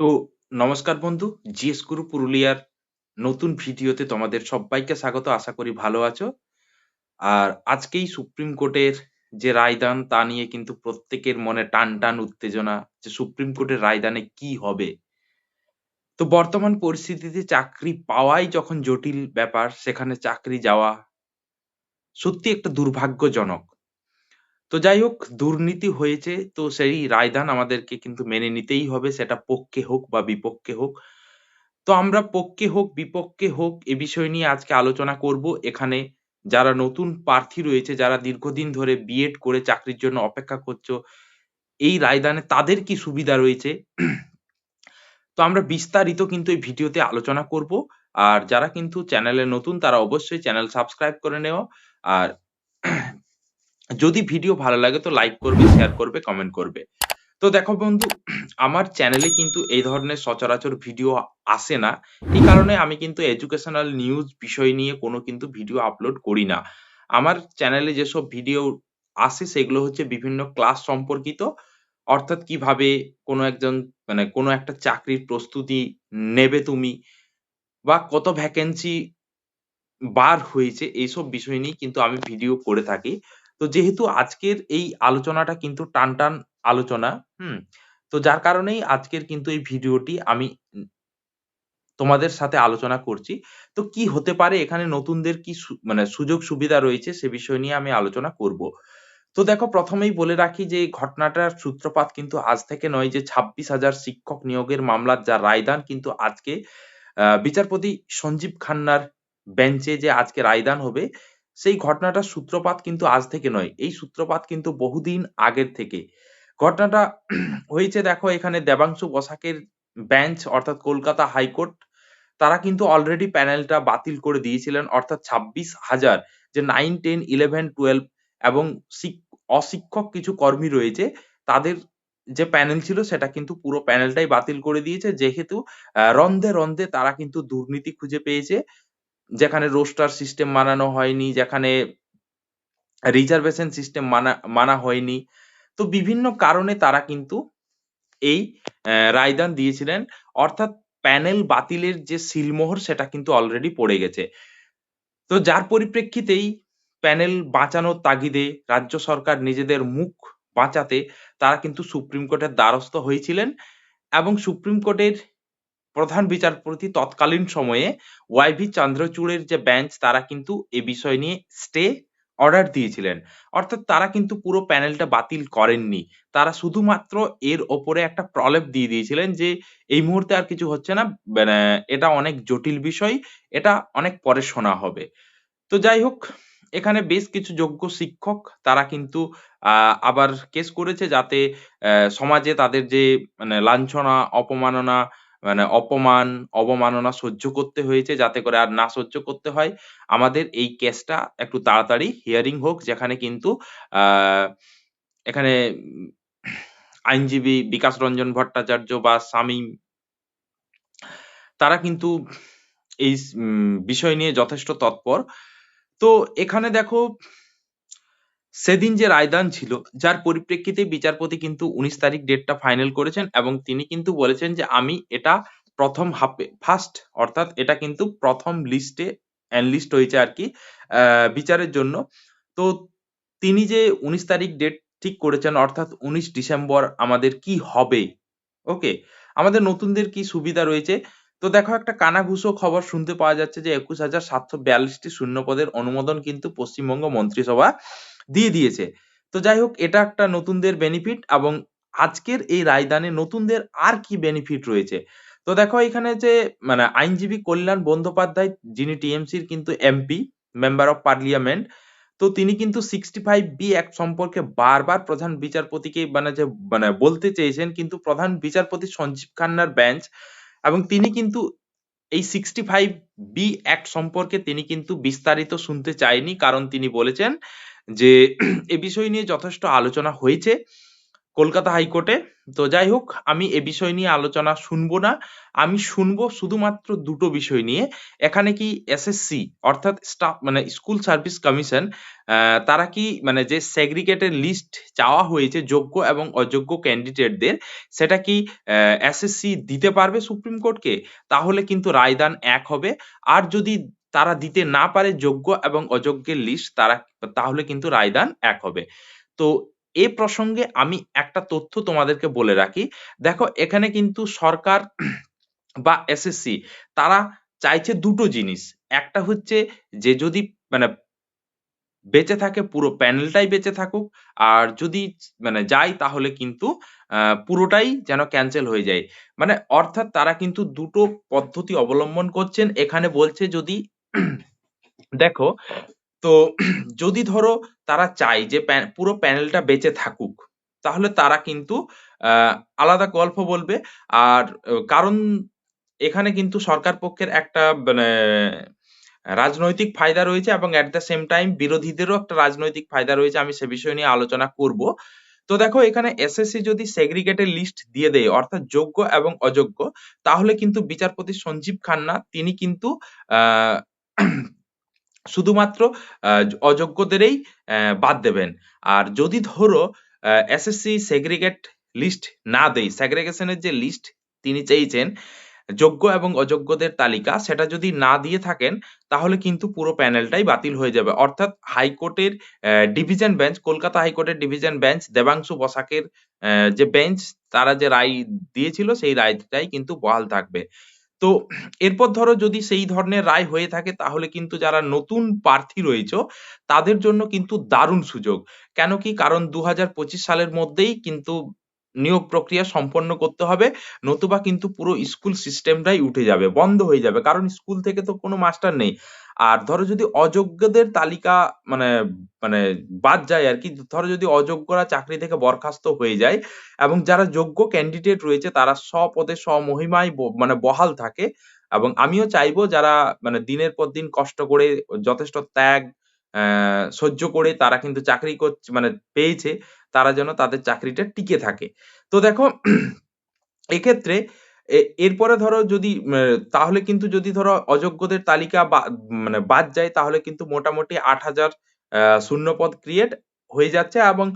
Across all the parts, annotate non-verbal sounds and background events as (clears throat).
তো নমস্কার বন্ধু, জিএস গুরু পুরুলিয়ার নতুন ভিডিওতে তোমাদের সবাইকে স্বাগত। আশা করি ভালো আছো। আর আজকেই সুপ্রিম কোর্টের যে রায়দান, তা নিয়ে কিন্তু প্রত্যেকের মনে টান টান উত্তেজনা যে সুপ্রিম কোর্টের রায়দানে কি হবে। তো বর্তমান পরিস্থিতিতে চাকরি পাওয়াই যখন জটিল ব্যাপার, সেখানে চাকরি যাওয়া সত্যি একটা দুর্ভাগ্যজনক। তো যাই হোক, দুর্নীতি হয়েছে, তো সেই রায়দান আমাদেরকে কিন্তু মেনে নিতেই হবে, সেটা পক্ষে হোক বা বিপক্ষে হোক। তো আমরা পক্ষে হোক, বিপক্ষে হোক, এ বিষয় নিয়ে আজকে আলোচনা করব। এখানে যারা নতুন প্রার্থী রয়েছে, যারা দীর্ঘদিন ধরে বিএড করে চাকরির জন্য অপেক্ষা করছ, এই রায়দানে তাদের কি সুবিধা রয়েছে? তো আমরা বিস্তারিত কিন্তু এই ভিডিওতে আলোচনা করব। আর যারা কিন্তু চ্যানেলে নতুন, তারা অবশ্যই চ্যানেল সাবস্ক্রাইব করে নেও। আর যদি ভিডিও ভালো লাগে তো লাইক করবে শেয়ার করবে কমেন্ট করবে। তো দেখো বন্ধু, আমার চ্যানেলে কিন্তু এই ধরনের সচরাচর ভিডিও আসে না। এই কারণে আমি কিন্তু এডুকেশনাল নিউজ বিষয় নিয়ে কোনো কিন্তু ভিডিও আপলোড করি না। আমার চ্যানেলে যেসব ভিডিও আসে, সেগুলো হচ্ছে বিভিন্ন ক্লাস সম্পর্কিত। অর্থাৎ কীভাবে কোনো একজন মানে কোনো একটা চাকরির প্রস্তুতি নেবে তুমি বা কত ভ্যাকেন্সি বার হয়েছে, এইসব বিষয় নিয়ে কিন্তু আমি ভিডিও করে থাকি। তো যেহেতু আজকের এই আলোচনাটা কিন্তু টান টান আলোচনা, হুম, তো যার কারণেই আজকের কিন্তু এই ভিডিওটি আমি তোমাদের সাথে আলোচনা করছি। তো কি হতে পারে? এখানে নতুনদের কি মানে সুযোগ সুবিধা রয়েছে সে বিষয় নিয়ে আমি আলোচনা করব। তো দেখো, প্রথমেই বলে রাখি যে ঘটনাটার সূত্রপাত কিন্তু আজ থেকে নয় যে ছাব্বিশ হাজার শিক্ষক নিয়োগের মামলার যা রায়দান কিন্তু আজকে বিচারপতি সঞ্জীব খান্নার বেঞ্চে যে আজকে রায়দান হবে সেই ঘটনাটার সূত্রপাত কিন্তু আজ থেকে নয়। এই সূত্রপাত কিন্তু বহুদিন আগের থেকে। ঘটনাটা (clears throat) হয়েছে দেখো, এখানে দেবাংশু বসাকের বেঞ্চ অর্থাৎ কলকাতা হাইকোর্ট, তারা কিন্তু অলরেডি প্যানেলটা বাতিল করে দিয়েছিলেন, অর্থাৎ ছাব্বিশ হাজার যে নাইন টেন ইলেভেন টুয়েলভ এবং অশিক্ষক কিছু কর্মী রয়েছে, তাদের যে প্যানেল ছিল সেটা কিন্তু পুরো প্যানেলটাই বাতিল করে দিয়েছে। যেহেতু রন্ধে রন্ধে তারা কিন্তু দুর্নীতি খুঁজে পেয়েছে। যেখানে রোস্টার সিস্টেম মানানো হয়নি, যেখানে রিজার্ভেশন সিস্টেম মানা মানা হয়নি। তো বিভিন্ন কারণে তারা কিন্তু এই রায়দান দিয়েছিলেন। অর্থাৎ প্যানেল বাতিলের যে সিলমোহর, সেটা কিন্তু অলরেডি পড়ে গেছে। তো যার পরিপ্রেক্ষিতেই প্যানেল বাঁচানোর তাগিদে রাজ্য সরকার নিজেদের মুখ বাঁচাতে তারা কিন্তু সুপ্রিম কোর্টের দ্বারস্থ হয়েছিলেন এবং সুপ্রিম কোর্টের প্রধান বিচারপতি তৎকালীন সময়ে ওয়াইভি চন্দ্রচূড়ের যে বেঞ্চ তারা কিন্তু এ বিষয় নিয়ে স্টে অর্ডার দিয়েছিলেন। অর্থাৎ তারা কিন্তু পুরো প্যানেলটা বাতিল করেননি। তারা শুধুমাত্র এর ওপরে একটা প্রলেপ দিয়ে দিয়েছিলেন যে, এই মুহূর্তে আর কিছু হচ্ছে না মানে এটা অনেক জটিল বিষয়, এটা অনেক পরে শোনা হবে। তো যাই হোক, এখানে বেশ কিছু যোগ্য শিক্ষক তারা কিন্তু আবার কেস করেছে যাতে সমাজে তাদের যে মানে লাঞ্ছনা, অপমাননা মানে অপমান, অবমাননা সহ্য করতে হয়েছে যাতে করে আর না সহ্য করতে হয়। আমাদের এই কেসটা একটু তাড়াতাড়ি হিয়ারিং হোক, যেখানে কিন্তু এখানে আইনজীবী বিকাশ রঞ্জন ভট্টাচার্য বা শামীম তারা কিন্তু এই বিষয় নিয়ে যথেষ্ট তৎপর। তো এখানে দেখো সেদিন যে রায়দান ছিল, যার পরিপ্রেক্ষিতে বিচারপতি কিন্তু উনিশ তারিখ ডেটটা ফাইনাল করেছেন এবং তিনি কিন্তু বলেছেন যে আমি এটা প্রথম হাফে ফার্স্ট অর্থাৎ এটা কিন্তু প্রথম লিস্টে এনলিস্ট হয়েছে আর কি বিচারের জন্য। তো তিনি যে উনিশ তারিখ ডেট ঠিক করেছেন, অর্থাৎ উনিশ ডিসেম্বর আমাদের কি হবে? ওকে আমাদের নতুনদের কি সুবিধা রয়েছে? তো দেখো একটা কানাঘুষো খবর শুনতে পাওয়া যাচ্ছে যে একুশ হাজার সাতশো বিয়াল্লিশটি শূন্য পদের অনুমোদন কিন্তু পশ্চিমবঙ্গ মন্ত্রিসভা দিয়ে দিয়েছে। তো যাই হোক এটা একটা নতুনদের বেনিফিট এবং আজকের এই রায়দানে নতুনদের আর কি বেনিফিট রয়েছে? তো দেখো, এখানে যে মানে আইনজীবী কল্যাণ বন্দ্যোপাধ্যায়, যিনি টিএমসির কিন্তু এমপি মেম্বার অফ পার্লিয়ামেন্ট তো তিনি কিন্তু সিক্সটি ফাইভ বি অ্যাক্ট সম্পর্কে বারবার প্রধান বিচারপতিকে মানে যে মানে বলতে চেয়েছেন কিন্তু প্রধান বিচারপতি সঞ্জীব খান্নার বেঞ্চ এবং তিনি কিন্তু এই সিক্সটি ফাইভ বি অ্যাক্ট সম্পর্কে তিনি কিন্তু বিস্তারিত শুনতে চায়নি কারণ তিনি বলেছেন যে (clears throat) এ বিষয় নিয়ে যথেষ্ট আলোচনা হয়েছে কলকাতা হাইকোর্টে। তো যাই হোক, আমি এ বিষয় নিয়ে আলোচনা শুনব না। আমি শুনব শুধুমাত্র দুটো বিষয় নিয়ে। এখানে কি এসএসসি অর্থাৎ স্টাফ মানে স্কুল সার্ভিস কমিশন তারা কি মানে যে সেগ্রিগেটেড লিস্ট চাওয়া হয়েছে যোগ্য এবং অযোগ্য ক্যান্ডিডেটদের, সেটা কি এসএসসি দিতে পারবে সুপ্রিম কোর্টকে? তাহলে কিন্তু রায়দান এক হবে। আর যদি তারা দিতে না পারে যোগ্য এবং অযোগ্যের লিস্ট তারা তাহলে কিন্তু রায়দান এক হবে। তো এ প্রসঙ্গে আমি একটা তথ্য তোমাদেরকে বলে রাখি। দেখো, এখানে কিন্তু সরকার বা এসএসসি তারা চাইছে দুটো জিনিস। একটা হচ্ছে যে যদি মানে বেঁচে থাকে পুরো প্যানেলটাই বেঁচে থাকুক, আর যদি মানে যায় তাহলে কিন্তু পুরোটাই যেন ক্যান্সেল হয়ে যায়। মানে অর্থাৎ তারা কিন্তু দুটো পদ্ধতি অবলম্বন করছেন। এখানে বলছে যদি (clears throat) দেখো, তো (clears throat) যদি ধরো তারা চায় যে পুরো প্যানেলটা বেঁচে থাকুক, তাহলে তারা কিন্তু আলাদা গল্প বলবে। আর কারণ এখানে কিন্তু সরকার পক্ষের একটা মানে রাজনৈতিক ফায়দা রয়েছে এবং অ্যাট দ্য সেম টাইম বিরোধীদেরও একটা রাজনৈতিক ফায়দা রয়েছে। আমি সে বিষয় নিয়ে আলোচনা করব। তো দেখো, এখানে এসএসসি যদি সেগ্রিগেটেড লিস্ট দিয়ে দেয়, অর্থাৎ যোগ্য এবং অযোগ্য, তাহলে কিন্তু বিচারপতি সঞ্জীব খান্না, তিনি কিন্তু (clears throat) শুধুমাত্র অযোগ্যদেরই বাদ দেবেন। আর যদি ধরো এসএসসি সেগ্রিগেট লিস্ট না দেয় সেগ্রিগেশনের যে লিস্ট তিনি চেয়েছেন, যোগ্য এবং অযোগ্যদের তালিকা, সেটা যদি না দিয়ে থাকেন, তাহলে কিন্তু পুরো প্যানেলটাই বাতিল হয়ে যাবে। অর্থাৎ হাইকোর্টের ডিভিশন বেঞ্চ কলকাতা হাইকোর্টের ডিভিশন বেঞ্চ দেবাংশু বসাকের যে বেঞ্চ তারা যে রায় দিয়েছিল, সেই রায়টাই কিন্তু বহাল থাকবে। তো এরপর ধরো যদি সেই ধরনের রায় হয়ে থাকে, তাহলে কিন্তু যারা নতুন প্রার্থী রয়েছে, তাদের জন্য কিন্তু দারুণ সুযোগ। কেন কি? কারণ দু হাজার পঁচিশ সালের মধ্যেই কিন্তু নিয়োগ প্রক্রিয়া সম্পন্ন করতে হবে, নতুবা কিন্তু পুরো স্কুল সিস্টেমটাই উঠে যাবে, বন্ধ হয়ে যাবে। কারণ স্কুল থেকে তো কোনো মাস্টার নেই। আর ধরো যদি অযোগ্যদের তালিকা মানে মানে বাদ যায় আর কি, ধরো যদি অযোগ্যরা চাকরি থেকে বরখাস্ত হয়ে যায় এবং যারা যোগ্য ক্যান্ডিডেট রয়েছে তারা স্বপদে স্বমহিমায় মানে বহাল থাকে এবং আমিও চাইব যারা মানে দিনের পর দিন কষ্ট করে, যথেষ্ট ত্যাগ সহ্য করে তারা কিন্তু চাকরি করছে মানে পেয়েছে, তারা যেন তাদের চাকরিটা টিকে থাকে। তো দেখো, এক্ষেত্রে এরপরে ধরো যদি তাহলে কিন্তু যদি ধরো অযোগ্যদের তালিকা বা মানে বাদ যায়, তাহলে কিন্তু মোটামুটি আট হাজার শূন্যপদ ক্রিয়েট হয়ে যাচ্ছে এবং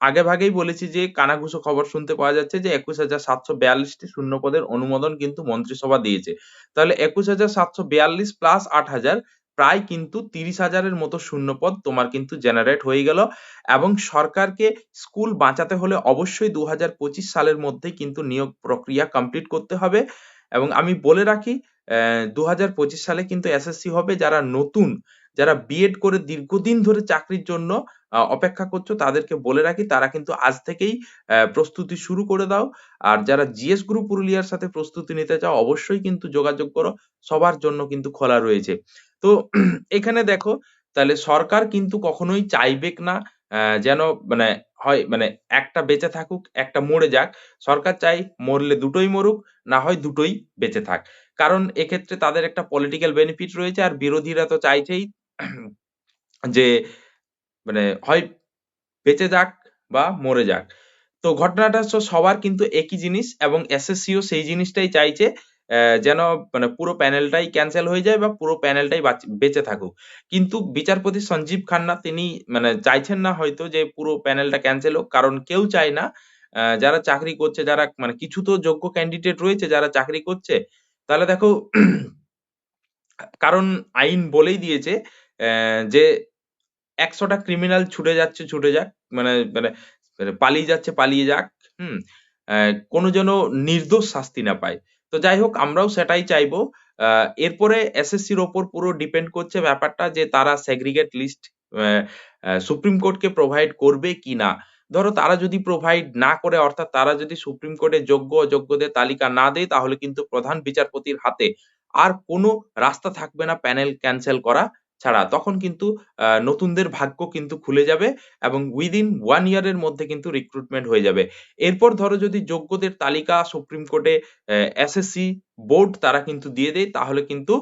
আগে ভাগেই বলেছি যে কানাঘুষো খবর শুনতে পাওয়া যাচ্ছে যে একুশ হাজার সাতশো বিয়াল্লিশটি শূন্য পদের অনুমোদন কিন্তু মন্ত্রিসভা দিয়েছে। তাহলে একুশ হাজার সাতশো বিয়াল্লিশ প্লাস আট হাজার প্রায় কিন্তু তিরিশ হাজারের মতো শূন্যপদ তোমার কিন্তু জেনারেট হয়ে গেল এবং সরকারকে স্কুল বাঁচাতে হলে অবশ্যই দু হাজার পঁচিশ সালের মধ্যে কিন্তু নিয়োগ প্রক্রিয়া কমপ্লিট করতে হবে এবং আমি বলে রাখি দু হাজার পঁচিশ সালে কিন্তু এসএসসি হবে যারা নতুন যারা বিএড করে দীর্ঘদিন ধরে চাকরির জন্য অপেক্ষা করছ, তাদেরকে বলে রাখি, তারা কিন্তু আজ থেকেই প্রস্তুতি শুরু করে দাও। আর যারা জিএস গ্রুপ পুরুলিয়ার সাথে প্রস্তুতি নিতে চাও, অবশ্যই কিন্তু যোগাযোগ করো, সবার জন্য কিন্তু খোলা রয়েছে। তো এখানে দেখো, তাহলে সরকার কিন্তু কখনোই চাইবে না যেন মানে হয় মানে একটা বেঁচে থাকুক, একটা মরে যাক। সরকার চাই মরলে দুটোই মরুক, না হয় দুটোই বেঁচে থাক। কারণ এক্ষেত্রে তাদের একটা পলিটিক্যাল বেনিফিট রয়েছে, আর বিরোধীরা তো চাইছেই (clears throat) যে মানে হয় বেঁচে যাক বা মরে যাক। তো ঘটনাটা সবার কিন্তু একই জিনিস এবং এসএসসিও সেই জিনিসটাই চাইছে যেন মানে পুরো প্যানেলটাই ক্যান্সেল হয়ে যায় বা পুরো প্যানেলটাই বেঁচে থাকুক। কিন্তু বিচারপতি সঞ্জীব খান্না তিনি মানে চাইছেন না হয়তো যে পুরো প্যানেলটা ক্যান্সেল হোক, কারণ কেউ চায় না যারা চাকরি করছে, যারা মানে কিছু তো যোগ্য ক্যান্ডিডেট রয়েছে যারা চাকরি করছে। তাহলে দেখো, (clears throat) কারণ আইন বলেই দিয়েছে যে একশোটা ক্রিমিনাল ছুটে যাচ্ছে, ছুটে যাক মানে মানে পালিয়ে যাচ্ছে, পালিয়ে যাক, হুম কোনো যেন নির্দোষ শাস্তি না পায়। তো যাই হোক, আমরাও সেটাই চাইব। এরপরে এসএসসির ওপর পুরো ডিপেন্ড করছে ব্যাপারটা যে তারা সেগ্রিগেট লিস্ট সুপ্রিম কোর্টকে প্রোভাইড করবে কি না। ধরো তারা যদি প্রোভাইড না করে, অর্থাৎ তারা যদি সুপ্রিম কোর্টে যোগ্য, অযোগ্যদের তালিকা না দেয়, তাহলে কিন্তু প্রধান বিচারপতির হাতে আর কোনো রাস্তা থাকবে না প্যানেল ক্যান্সেল করা। ছাড়া তখন কিন্তু নতুনদের ভাগ্য কিন্তু খুলে যাবে এবং উইদিন ওয়ান ইয়ারের মধ্যে কিন্তু রিক্রুটমেন্ট হয়ে যাবে। এরপর ধরো যদি যোগ্যদের তালিকা সুপ্রিম কোর্টে এসএসসি বোর্ড তারা কিন্তু দিয়ে দেয়, তাহলে কিন্তু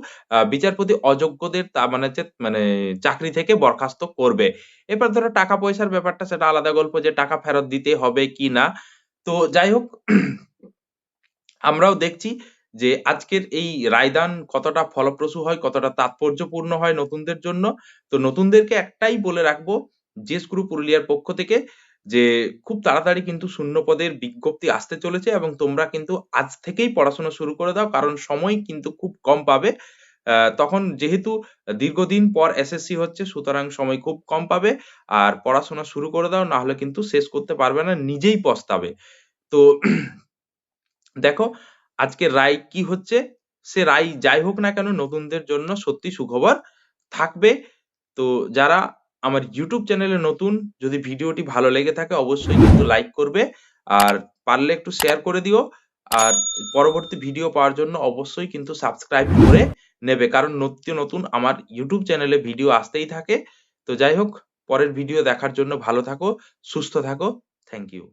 বিচারপতি অযোগ্যদের তা মানে মানে চাকরি থেকে বরখাস্ত করবে। এবার ধরো টাকা পয়সার ব্যাপারটা সেটা আলাদা গল্প যে টাকা ফেরত দিতে হবে কি না। তো যাই হোক, (clears throat) আমরাও দেখছি যে আজকের এই রায়দান কতটা ফলপ্রসূ হয়, কতটা তাৎপর্যপূর্ণ হয় নতুনদের জন্য, তো নতুনদেরকে একটাই বলে রাখব, যে স্ক্রু পুরুলিয়ার পক্ষ থেকে যে খুব তাড়াতাড়ি কিন্তু শূন্য পদের বিজ্ঞপ্তি আসতে চলেছে এবং তোমরা কিন্তু আজ থেকেই পড়াশোনা শুরু করে দাও, কারণ সময় কিন্তু খুব কম পাবে। তখন যেহেতু দীর্ঘদিন পর এসএসসি হচ্ছে, সুতরাং সময় খুব কম পাবে, আর পড়াশোনা শুরু করে দাও না হলে কিন্তু শেষ করতে পারবে না, নিজেই পস্তাবে। তো, দেখো আজকের রায় কি হচ্ছে? সে রায় যাই হোক না কেন নতুনদের জন্য সত্যি সুখবর থাকবে। তো যারা আমার ইউটিউব চ্যানেলে নতুন, যদি ভিডিওটি ভালো লেগে থাকে অবশ্যই কিন্তু লাইক করবে আর পারলে একটু শেয়ার করে দিও। আর পরবর্তী ভিডিও পাওয়ার জন্য অবশ্যই কিন্তু সাবস্ক্রাইব করে নেবে। কারণ নিত্য নতুন আমার ইউটিউব চ্যানেলে ভিডিও আসতেই থাকে। তো যাই হোক, পরের ভিডিও দেখার জন্য ভালো থাকো, সুস্থ থাকো। Thank you